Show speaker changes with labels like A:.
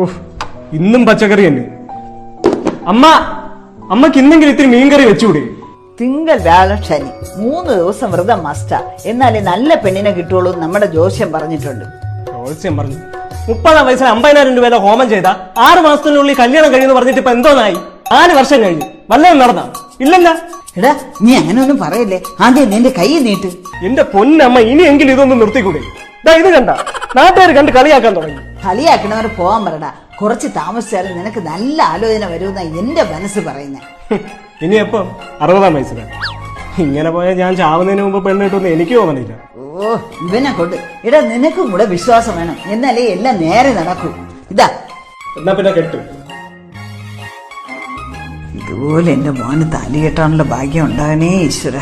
A: ഓഹ് ഇന്നും പച്ചക്കറി തന്നെ. അമ്മ അമ്മയ്ക്ക് ഇന്നെങ്കിലും ഇത്തിരി മീൻകറി വെച്ചുകൂടി
B: തിങ്കൾ വ്യാഴം ശനി. മൂന്ന് ദിവസം വ്രതം മസ്റ്റാ എന്നാലേ നല്ല പെണ്ണിനെ കിട്ടുള്ളൂ എന്ന് നമ്മുടെ ജോസ്യം പറഞ്ഞിട്ടുണ്ട്.
A: ജോത്സ്യം പറഞ്ഞു. മുപ്പതാം വയസ്സിൽ അമ്പതിനായിരം രൂപയുടെ ഹോമം ചെയ്ത ആറ് മാസത്തിനുള്ളിൽ കല്യാണം കഴിയുമെന്ന് പറഞ്ഞിട്ട് ഇപ്പൊ എന്തോന്നായി? നാല് വർഷം കഴിഞ്ഞു. വല്ലതും നടന്ന? ഇല്ലല്ല.
B: എടാ നീ അങ്ങനെ ഒന്നും പറയല്ലേ? ആദ്യം നിന്റെ കൈ നീട്ട്.
A: എന്റെ പൊന്നമ്മ ഇനിയെങ്കിലും ഇതൊന്നും നിർത്തിക്കൂടെ? ദാ ഇത് കണ്ട. നാട്ടുകാർ കണ്ട് കളിയാക്കാൻ തുടങ്ങി.
B: കളിയാക്കണവർ പോവാൻ പറടാ കുറച്ച് താമസിച്ചാലും നിനക്ക് നല്ല ആലോചന വരുമെന്ന എന്റെ മനസ്സ് പറയുന്നത്
A: ഹും, ഇനി എപ്പം? അറുപതാം വയസ്സിലാണ് ഇങ്ങനെ പോയാൽ ഞാൻ ചാവുന്നതിന് മുമ്പ് പെണ്ണ് കിട്ടുമെന്ന് എനിക്ക് തോന്നണില്ല.
B: ഓ ഇവനെ കൊണ്ട്. എടാ നിനക്കും കൂടെ വിശ്വാസം വേണം. എന്നാലേ എല്ലാം നേരെ നടക്കൂ. ഇതാ.
A: എന്നാ പിന്നെ കെട്ടു.
B: ഇതുപോലെ എന്റെ മോന് താലി കെട്ടാനുള്ള ഭാഗ്യം ഉണ്ടാകണേ ഈശ്വര.